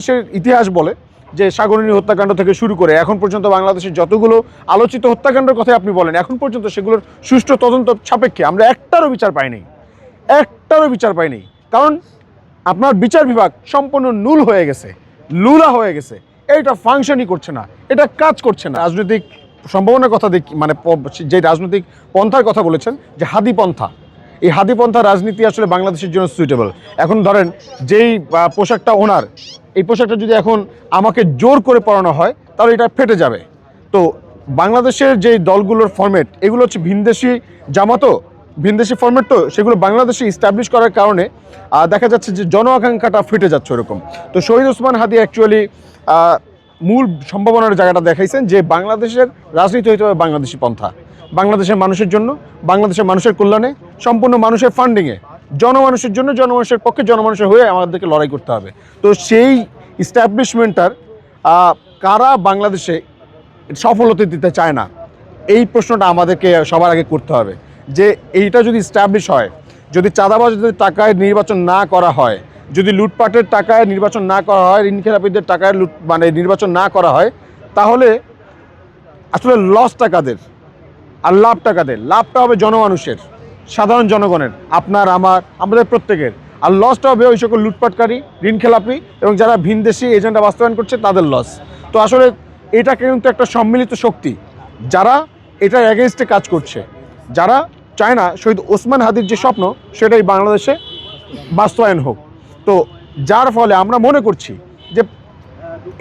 বাংলাদেশের ইতিহাস বলে যে সাগরিনী হত্যাকাণ্ড থেকে শুরু করে এখন পর্যন্ত বাংলাদেশের যতগুলো আলোচিত হত্যাকাণ্ডের কথা আপনি বলেন, এখন পর্যন্ত সেগুলোর সুষ্ঠু তদন্ত সাপেক্ষে আমরা একটারও বিচার পাইনি একটারও বিচার পাইনি কারণ আপনার বিচার বিভাগ সম্পূর্ণ নুল হয়ে গেছে, লুলা হয়ে গেছে। এটা ফাংশনই করছে না, এটা কাজ করছে না। রাজনৈতিক সম্ভাবনার কথা দেখি মানে যে রাজনৈতিক পন্থার কথা বলেছেন, যে হাদি পন্থা এই হাদি পন্থা রাজনীতি আসলে বাংলাদেশের জন্য সুইটেবল এখন ধরেন, যেই পোশাকটা ওনার, এই পোশাকটা যদি এখন আমাকে জোর করে পরানো হয়, তাহলে এটা ফেটে যাবে। তো বাংলাদেশের যে দলগুলোর ফরম্যাট এগুলো হচ্ছে ভিনদেশি জামাতো, ভিনদেশি ফরম্যাট তো, সেগুলো বাংলাদেশে ইস্টাবলিশ করার কারণে দেখা যাচ্ছে যে জন আকাঙ্ক্ষাটা ফেটে যাচ্ছে ওরকম। তো শহীদ ওসমান হাদি অ্যাকচুয়ালি মূল সম্ভাবনার জায়গাটা দেখাইছেন যে বাংলাদেশের রাজনীতি হইতে হবে বাংলাদেশি পন্থা। বাংলাদেশের মানুষের জন্য, বাংলাদেশের মানুষের কল্যাণে সম্পূর্ণ মানুষের ফান্ডিংয়ে জনমানুষের জন্য জনমানুষের পক্ষে জনমানুষের হয়ে আমাদেরকে লড়াই করতে হবে। তো সেই ইস্টাবলিশমেন্টটার কারা বাংলাদেশে সফলতা দিতে চায় না, এই প্রশ্নটা আমাদেরকে সবার আগে করতে হবে। যে এইটা যদি স্ট্যাবলিশ হয়, যদি চাঁদাবাজদের টাকায় নির্বাচন না করা হয়, যদি লুটপাটের টাকায় নির্বাচন না করা হয় ঋণ খেলাপিদের টাকায় লুট মানে নির্বাচন না করা হয়, তাহলে আসলে লস টাকাদের আর লাভ টাকাদের লাভটা হবে জনমানুষের। সাধারণ জনগণের, আপনার, আমার, আমাদের প্রত্যেকের। আর লসটা হবে ওই সকল লুটপাটকারী, ঋণ খেলাপি এবং যারা ভিনদেশি এজেন্ডা বাস্তবায়ন করছে, তাদের লস তো আসলে এটা কিন্তু একটা সম্মিলিত শক্তি। যারা এটার এগেনস্টে কাজ করছে, যারা চায় না, শহীদ ওসমান হাদির যে স্বপ্ন, সেটাই বাংলাদেশে বাস্তবায়ন হোক। তো যার ফলে আমরা মনে করছি যে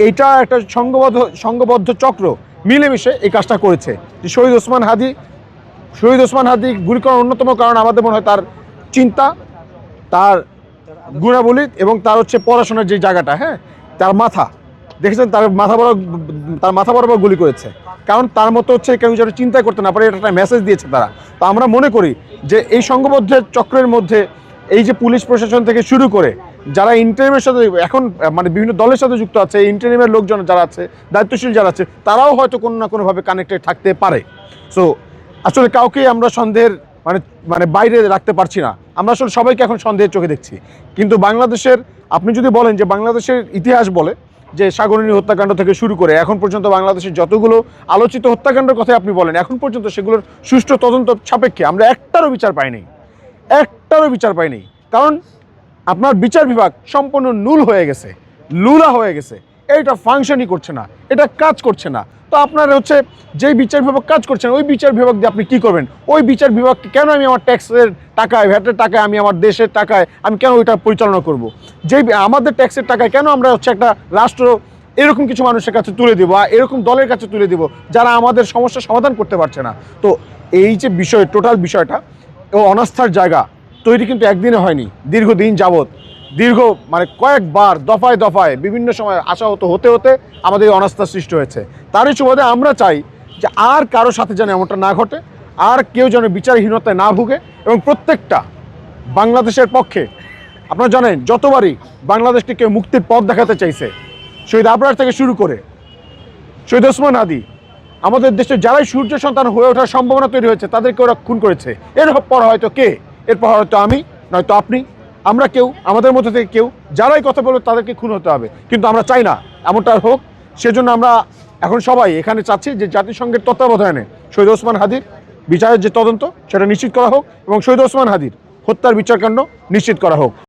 এইটা একটা সংঘবদ্ধ সংঘবদ্ধ চক্র মিলেমিশে এই কাজটা করেছে। যে শহীদ ওসমান হাদি শহীদ ওসমান হাদি গুলি করার অন্যতম কারণ আমাদের মনে হয় তার চিন্তা, তার গুণাবলী এবং তার হচ্ছে পড়াশোনার যে জায়গাটা হ্যাঁ তার মাথা। দেখেছেন তার মাথা বড় তার মাথা বরাবর গুলি করেছে। কারণ তার মতো হচ্ছে কেউ যেন চিন্তা করতে না পারে, এটা একটা মেসেজ দিয়েছে তারা। তো আমরা মনে করি যে এই সংঘবদ্ধ চক্রের মধ্যে এই যে পুলিশ প্রশাসন থেকে শুরু করে, যারা ইন্টারিমের সাথে এখন মানে বিভিন্ন দলের সাথে যুক্ত আছে ইন্টারিমের লোকজন যারা আছে, দায়িত্বশীল যারা আছে, তারাও হয়তো কোনো না কোনোভাবে কানেক্টেড থাকতে পারে। সো আসলে কাউকেই আমরা সন্দেহের মানে মানে বাইরে রাখতে পারছি না। আমরা আসলে সবাইকে এখন সন্দেহের চোখে দেখছি। কিন্তু বাংলাদেশের, আপনি যদি বলেন যে বাংলাদেশের ইতিহাস বলে যে সাগরিনী হত্যাকাণ্ড থেকে শুরু করে, এখন পর্যন্ত বাংলাদেশের যতগুলো আলোচিত হত্যাকাণ্ডের কথা আপনি বলেন, এখন পর্যন্ত সেগুলোর সুষ্ঠু তদন্ত সাপেক্ষে আমরা একটারও বিচার পাইনি একটারও বিচার পাইনি কারণ আপনার বিচার বিভাগ সম্পূর্ণ নুল হয়ে গেছে, লুলা হয়ে গেছে। এটা ফাংশনই করছে না, এটা কাজ করছে না। তো আপনার হচ্ছে যেই বিচার বিভাগ কাজ করছেন, ওই বিচার বিভাগ দিয়ে আপনি কী করবেন? ওই বিচার বিভাগকে কেন আমি আমার ট্যাক্সের টাকায়, ভ্যাটের টাকায়, আমি আমার দেশের টাকায়, আমি কেন ওইটা পরিচালনা করব? যেই আমাদের ট্যাক্সের টাকায় কেন আমরা হচ্ছে একটা রাষ্ট্র এরকম কিছু মানুষের কাছে তুলে দেবো আর এরকম দলের কাছে তুলে দেবো যারা আমাদের সমস্যার সমাধান করতে পারছে না? তো এই যে বিষয় টোটাল বিষয়টা, ও অনাস্থার জায়গা, তৈরি কিন্তু একদিনে হয়নি, দীর্ঘদিন যাবৎ। দীর্ঘ মানে কয়েকবার, দফায় দফায়, বিভিন্ন সময় আশাহত হতে হতে আমাদের এই অনাস্থার সৃষ্টি হয়েছে। তারই সুবাদে আমরা চাই যে আর কারও সাথে যেন এমনটা না ঘটে, আর কেউ যেন বিচারহীনতায় না ভুগে, এবং প্রত্যেকটা বাংলাদেশের পক্ষে, আপনারা জানেন, যতবারই বাংলাদেশকে কেউ মুক্তির পথ দেখাতে চাইছে, শহীদ আবরার থেকে শুরু করে শহীদ ওসমান আদি আমাদের দেশে যারাই সূর্য সন্তান হয়ে ওঠার সম্ভাবনা তৈরি হয়েছে, তাদেরকে ওরা খুন করেছে। এরপর হয়তো কে? এরপর হয়তো আমি, নয়তো আপনি। আমরা কেউ, আমাদের মধ্যে থেকে কেউ, যারাই কথা বলবে তাদেরকে খুন হতে হবে। কিন্তু আমরা চাই না, এমনটা হোক। সেজন্য আমরা এখন সবাই এখানে চাচ্ছি যে জাতিসংঘের তত্ত্বাবধানে শহীদ ওসমান হাদির বিচারের যে তদন্ত, সেটা নিশ্চিত করা হোক এবং শহীদ ওসমান হাদির হত্যার বিচারকাণ্ড নিশ্চিত করা হোক।